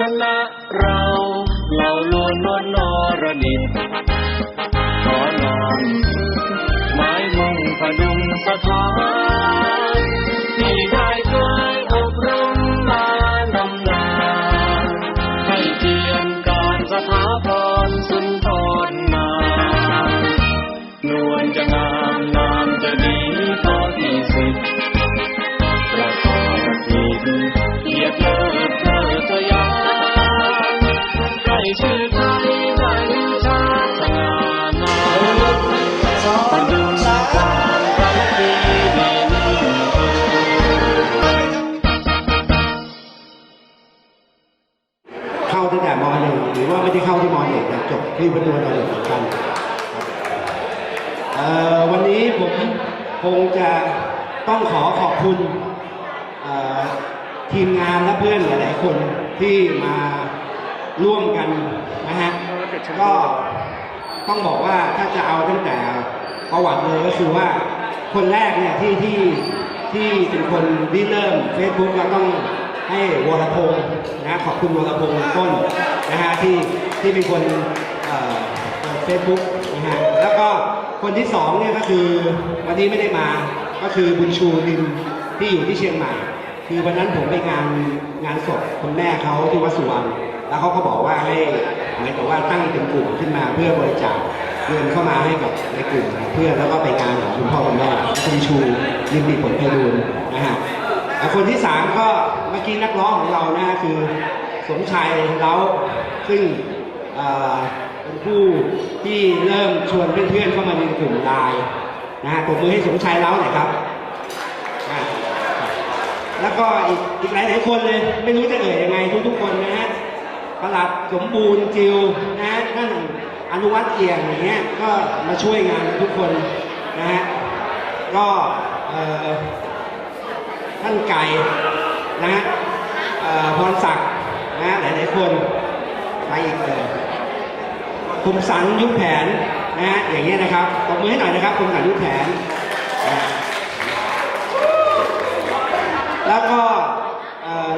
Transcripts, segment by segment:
คณะเราเราล้วนนอลนรดิตขอน้อนไม้มุงพดุงสะท้อนที่ได้เคยอบรมมานำนาให้เทียนการสถาพรสุนทรมา นวลจะงามนา คือเป็นตัวเราสำคัญเอ่อวันนี้ผมคงจะต้องขอขอบคุณทีมงานและเพื่อนหลายๆคนที่มาร่วมกันนะฮะก็ต้องบอกว่าถ้าจะเอาตั้งแต่ประวัติเลยก็คือว่าคนแรกเนี่ยที่ที่ที่เป็นคนที่เริ่ม Facebook เราต้อง ให้วรพงศ์นะขอบคุณวรพงศ์ต้นนะฮะที่ที่เป็นคนเฟซบุ๊กนะฮะแล้วก็คนที่สองเนี่ยก็คือวันนี้ไม่ได้มาก็คือบุญชูดินที่อยู่ที่เชียงใหม่ คือวันนั้นผมไปงานงานศพคุณแม่เขาที่วัดสุวรรณแล้วเขาก็บอกว่าให้เหมือนกับว่าตั้งเป็นกลุ่มขึ้นมาเพื่อบริจาคเงินเข้ามาให้กับในกลุ่มเพื่อแล้วก็ไปงานของคุณพ่อคุณแม่คุณชูยินดีผลไพบูลย์นะฮะแล้วคนที่สามก็ กี้นักร้องของเรานะฮะคือสมชายเล้าซึ่งเป็นผู้ที่เริ่มชวนเพื่อนๆเข้ามาในกลุ่มไลน์นะฮะตบมือให้สมชายเล้าหน่อยครับ แล้วก็อีกอีกหลายหลายคนเลยไม่รู้จะเอ่ยยังไงทุกๆคนนะฮะประหลัดสมบูรณ์จิวนะฮะท่านอนุวัฒน์เอียงอย่างเงี้ยก็มาช่วยงานทุกคนนะฮะก็ท่านไก่ นะฮะพรศักดิ์นะฮะหลายๆคนใครอีกเอ่ยคมสันยุคแผนนะฮะอย่างเงี้ยนะครับตบมือให้หน่อยนะครับคมสันยุคแผน แล้วก็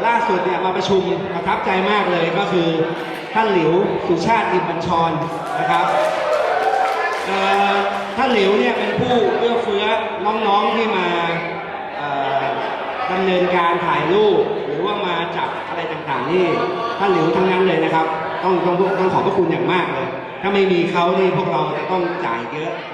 ล่าสุดเนี่ยมาประชุมประทับใจมากเลยก็คือท่านหลิวสุชาติอินบัญชรนะครับท่านหลิวเนี่ยเป็นผู้เอื้อเฟื้อน้องๆที่มา ดำเนินการถ่ายรูปหรือว่ามาจับอะไรต่างๆนี่ท่านหลิวทั้งนั้นเลยนะครับ ต้องต้องต้องขอบพระคุณอย่างมากเลย ถ้าไม่มีเขานี่พวกเราจะต้องจ่ายเยอะจะต้องจ่ายเยอะ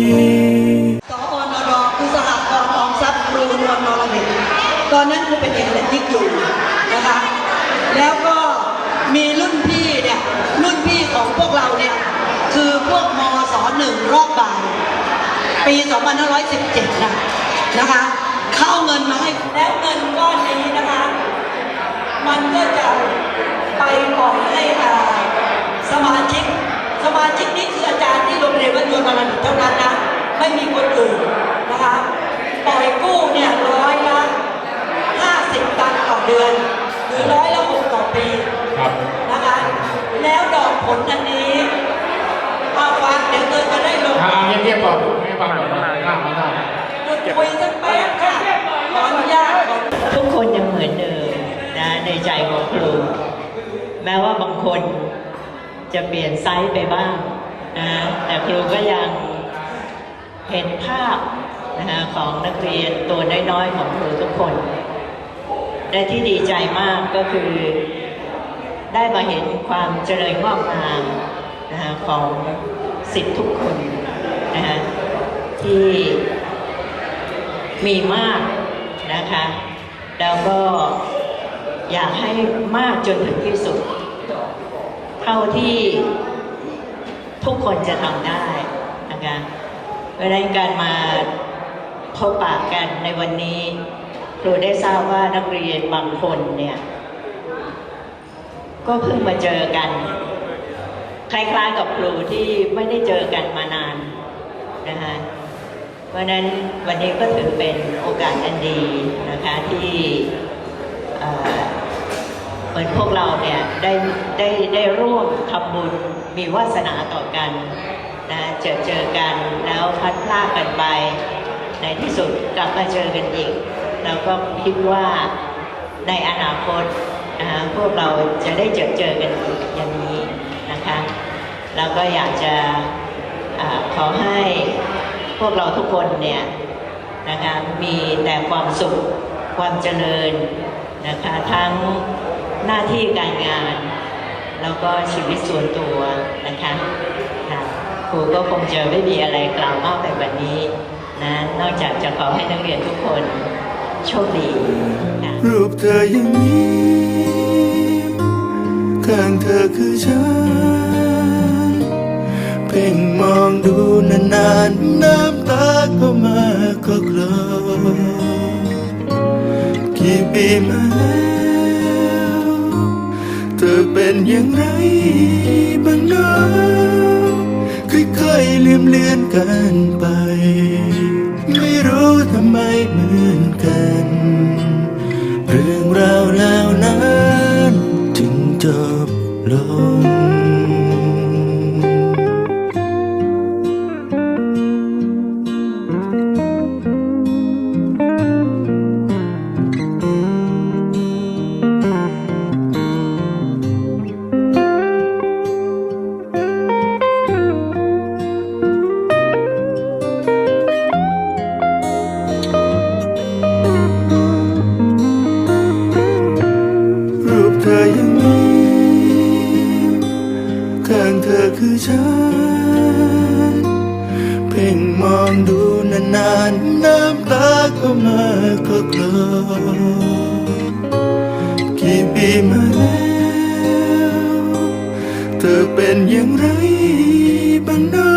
แล้วก็มีรุ่นพี่เนี่ย รุ่นพี่ของพวกเราเนี่ย คือพวกมศหนึ่งรอบบ่าย ปี 2517 นะนะคะ เข้าเงินมาให้แล้วเงินก้อนนี้นะคะ มันก็จะไปปล่อยให้สมาชิก สมาชิกนี่คืออาจารย์ที่โรงเรียนวัดยวนมาลันเท่านั้นนะ ไม่มีคนอื่นนะคะ ปล่อยกู้เนี่ยร้อยละ50 ตันต่อเดือน ผลอันนี้เอาฟังเดี๋ยวเธอจะได้ลงอ่าเงียบๆก่อนให้ฟังก่อนข้ามมาได้หยุดคุยสักแป๊บค่ะขออนุญาตทุกคนยังเหมือนเดิมนะในใจของครูแม้ว่าบางคนจะเปลี่ยนไซส์ไปบ้างนะแต่ครูก็ยังเห็นภาพนะฮะของนักเรียนตัวน้อยๆของครูทุกคน และที่ดีใจมากก็คือ ได้มาเห็นความเจริญงอกงามนะฮะของสิทธิทุกคนนะฮะที่มีมากนะคะแล้วก็อยากให้มากจนถึงที่สุด เท่าที่ทุกคนจะทำได้นะคะเพราะนั้นการมาพบปะกันในวันนี้ครูได้ทราบว่านักเรียนบางคนเนี่ย ก็เพิ่งมาเจอกัน คล้ายๆกับครูที่ไม่ได้เจอกันมานานนะคะเพราะนั้นวันนี้ก็ถือเป็นโอกาสอันดีนะคะที่เหมือนพวกเราเนี่ยได้ได้ได้ร่วมทำบุญมีวาสนาต่อกันนะเจอเจอกันแล้วพัดพรากกันไป ในที่สุดกลับมาเจอกันอีกแล้วก็คิดว่าในอนาคต นะคะพวกเราจะได้เจอเจอกันอีกย่างนี้นะคะแล้วก็อยากจะอขอให้พวกเราทุกคนเนี่ยนะคะมีแต่ความสุขความเจริญนะคะทั้งหน้าที่การงาน แล้วก็ชีวิตส่วนตัวนะคะครูก็คงจะไม่มีอะไรกล่าวมากไปกว่านี้นะนอกจากจะขอให้นักเรียนทุกคนโชคดีรูปเธอยังมีข้ เธอคือฉัน เพ่งมองดูนานๆ น้ำตาก็มาก็คลอกี่ปีมาแล้วเธอเป็นอย่างไรบ้างเนะค่อยๆลืมเลือนกันไป ไม่รู้ทำไมเหมือนกัน คือฉัน เพ่งมองดูนานๆน้ำตาก็มาก็กลอกี่ปีมาแล้ว เธอเป็นอย่างไรบ้างนะ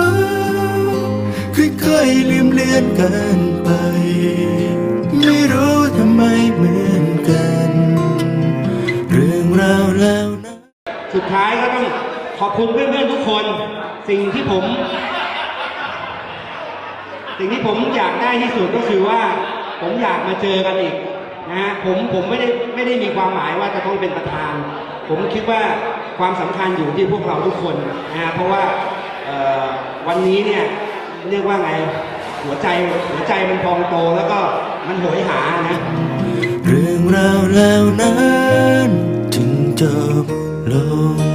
ค่อยๆลืมเลือนกันไป ไม่รู้ทำไมเหมือนกัน เรื่องราวแล้วนะ สุดท้ายก็ต้อง ขอบคุณเพื่อนๆทุกคน สิ่งที่ผม สิ่งที่ผมอยากได้ที่สุดก็คือว่า ผมอยากมาเจอกันอีกนะฮะผมผมไม่ได้ไม่ได้มีความหมายว่าจะต้องเป็นประธาน ผมคิดว่าความสำคัญอยู่ที่พวกเราทุกคนนะฮะเพราะว่าวันนี้เนี่ยเรียกว่าไงหัวใจหัวใจมันพองโตแล้วก็มันโหยหานะ เรื่องราวแล้วนั้นถึงจบลง